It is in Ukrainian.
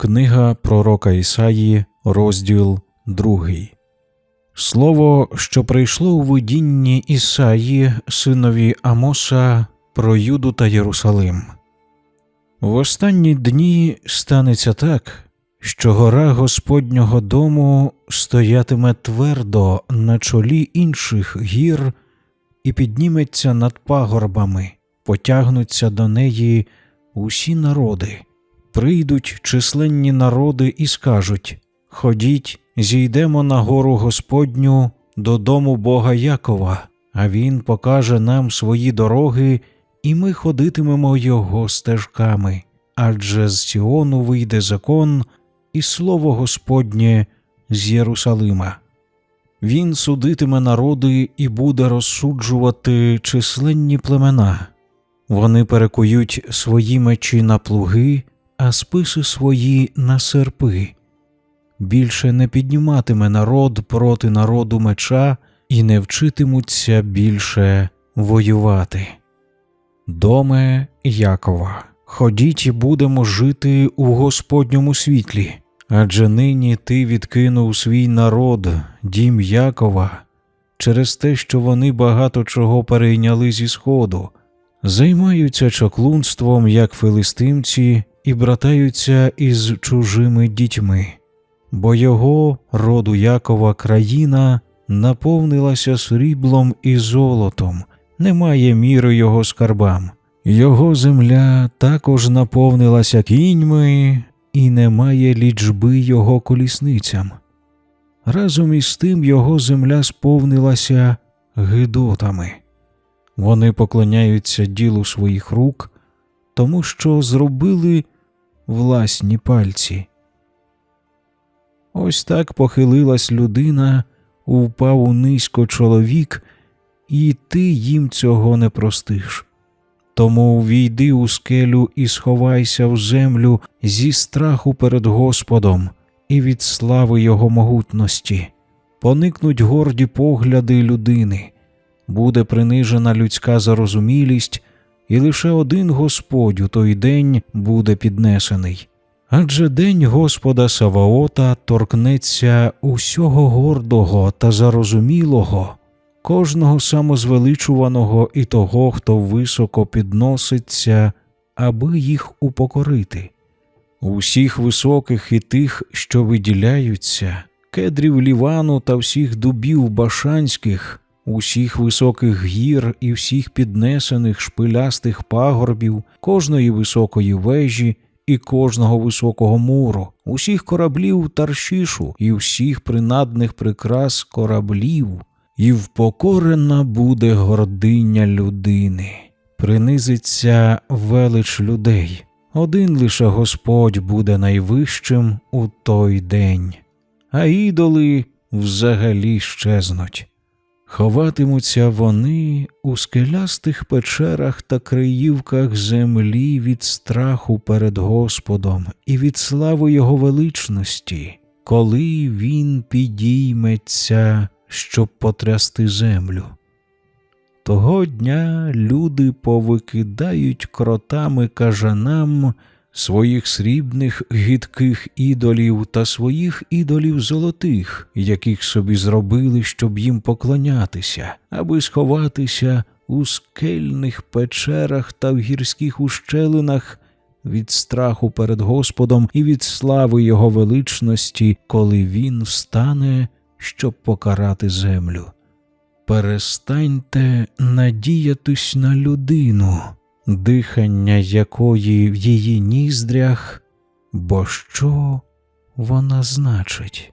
Книга пророка Ісаї, розділ 2. Слово, що прийшло у видінні Ісаї, синові Амоса, про Юду та Єрусалим. В останні дні станеться так, що гора Господнього дому стоятиме твердо на чолі інших гір і підніметься над пагорбами, потягнуться до неї усі народи. Прийдуть численні народи і скажуть Ходіть, зійдемо на гору Господню додому Бога Якова, а Він покаже нам свої дороги, і ми ходитимемо його стежками. Адже з Сіону вийде закон і слово Господнє з Єрусалима. Він судитиме народи і буде розсуджувати численні племена. Вони перекують свої мечі на плуги, а списи свої на серпи. Більше не підніматиме народ проти народу меча і не вчитимуться більше воювати. Доме Якова, ходіть і будемо жити у Господньому світлі, адже нині ти відкинув свій народ, дім Якова, через те, що вони багато чого перейняли зі сходу, займаються чоклунством, як филистимці, і братаються із чужими дітьми, бо його роду Якова країна наповнилася сріблом і золотом, немає міри його скарбам. Його земля також наповнилася кіньми, і немає лічби його колісницям. Разом із тим його земля сповнилася гидотами. Вони поклоняються ділу своїх рук, тому що зробили власні пальці. Ось так похилилась людина, упав у низько чоловік, і ти їм цього не простиш. Тому війди у скелю і сховайся в землю зі страху перед Господом і від слави Його могутності, поникнуть горді погляди людини, буде принижена людська зарозумілість, і лише один Господь у той день буде піднесений. Адже день Господа Саваота торкнеться усього гордого та зарозумілого, кожного самозвеличуваного і того, хто високо підноситься, аби їх упокорити, усіх високих і тих, що виділяються, кедрів Лівану та всіх дубів башанських, усіх високих гір і всіх піднесених шпилястих пагорбів, кожної високої вежі і кожного високого муру, усіх кораблів Таршішу і всіх принадних прикрас кораблів, і впокорена буде гординя людини, принизиться велич людей. Один лише Господь буде найвищим у той день, а ідоли взагалі щезнуть. Ховатимуться вони у скелястих печерах та криївках землі від страху перед Господом і від слави Його величності, коли Він підійметься, щоб потрясти землю. Того дня люди повикидають кротами кажанам своїх срібних гидких ідолів та своїх ідолів золотих, яких собі зробили, щоб їм поклонятися, аби сховатися у скельних печерах та в гірських ущелинах від страху перед Господом і від слави Його величності, коли Він встане, щоб покарати землю. Перестаньте надіятись на людину дихання якої в її ніздрях, бо що вона значить?